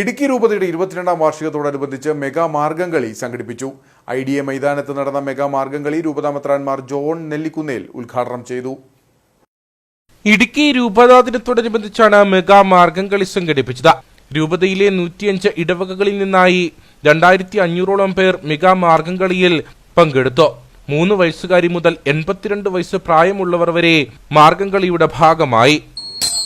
ഇടുക്കി രൂപതയുടെ ഇരുപത്തിരണ്ടാം വാർഷികത്തോടനുബന്ധിച്ച് മെഗാ മാർഗംകളി സംഘടിപ്പിച്ചു. ഐ ഡി എ മൈതാനത്ത് നടന്ന മെഗാ മാർഗംകളി രൂപതാമത്രാൻമാർ ജോൺ നെല്ലിക്കുന്നേൽ ഉദ്ഘാടനം ചെയ്തു. ഇടുക്കി രൂപതാ ദിനത്തോടനുബന്ധിച്ചാണ് മെഗാ മാർഗം കളി സംഘടിപ്പിച്ചത്. രൂപതയിലെ നൂറ്റിയഞ്ച് ഇടവകകളിൽ നിന്നായി രണ്ടായിരത്തി അഞ്ഞൂറോളം പേർ മെഗാ മാർഗം കളിയിൽ പങ്കെടുത്തു. മൂന്ന് വയസ്സുകാരി മുതൽ എൺപത്തിരണ്ട് വയസ്സ് പ്രായമുള്ളവർ വരെ മാർഗം കളിയുടെ ഭാഗമായി.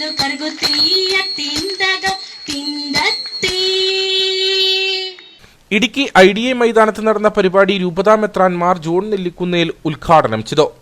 കർഗുത്തീയത്തിന്തകം തിന്തത്തീ. ഇടുക്കി ഐ ഡി എ മൈതാനത്ത് നടന്ന പരിപാടി രൂപതാ മെത്രാൻമാർ ജോൺ നെല്ലിക്കുന്നേൽ ഉദ്ഘാടനം ചെയ്തു.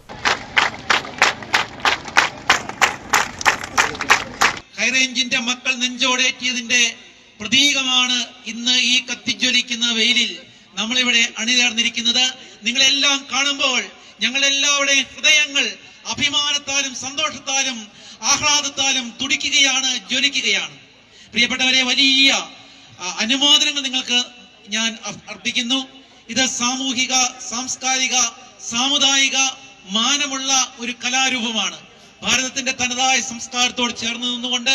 ഹൈറേഞ്ചിന്റെ മക്കൾ നെഞ്ചോടേറ്റിയതിന്റെ പ്രതീകമാണ് ഇന്ന് ഈ കത്തിജ്വലിക്കുന്ന വെയിലിൽ നമ്മളിവിടെ അണിചേർന്നിരിക്കുന്നത്. നിങ്ങളെല്ലാം കാണുമ്പോൾ ഞങ്ങളെല്ലാവരുടെയും ഹൃദയങ്ങൾ അഭിമാനത്താലും സന്തോഷത്താലും ആഹ്ലാദത്താലും തുടിക്കുകയാണ് ജ്വലിക്കുകയാണ്. പ്രിയപ്പെട്ടവരെ വലിയ അനുമോദനങ്ങൾ നിങ്ങൾക്ക് ഞാൻ അർപ്പിക്കുന്നു. ഇത് സാമൂഹിക സാംസ്കാരിക സാമുദായിക മാനമുള്ള ഒരു കലാരൂപമാണ്. ഭാരതത്തിന്റെ തനതായ സംസ്കാരത്തോട് ചേർന്ന് നിന്നുകൊണ്ട്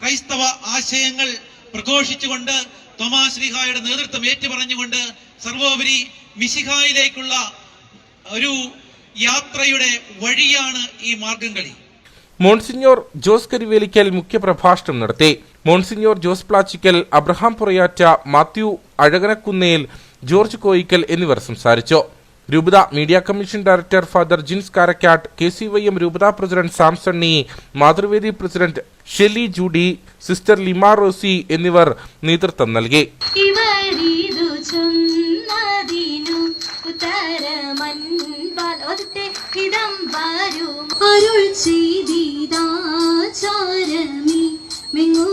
ക്രൈസ്തവ ആശയങ്ങൾ പ്രഘോഷിച്ചുകൊണ്ട് തോമാശ്രീഹായുടെ നേതൃത്വം ഏറ്റുപറഞ്ഞുകൊണ്ട് സർവോപരി മിശിഹായിലേക്കുള്ള ഒരു യാത്രയുടെ വഴിയാണ് ഈ മാർഗം കളി മോൺസിഞ്ഞോർ ജോസ് കരിവേലിക്കൽ മുഖ്യപ്രഭാഷണം നടത്തി. Monsignor Jose Plachickal Abraham Purayatt Mathew Azhakanakunnel George Koyickal എന്നിവർ സംസാരിച്ചു. രൂപത media commission director father Jins Karakkattu K C Y M രൂപത president Samsunny Mathruvedi president Shelly Judy sister Lima Rosy എന്നിവർ നേതൃത്വം നൽകി. വരും. അരുൾ ചെയ്തിതാചാരമേ. മെങ്ങു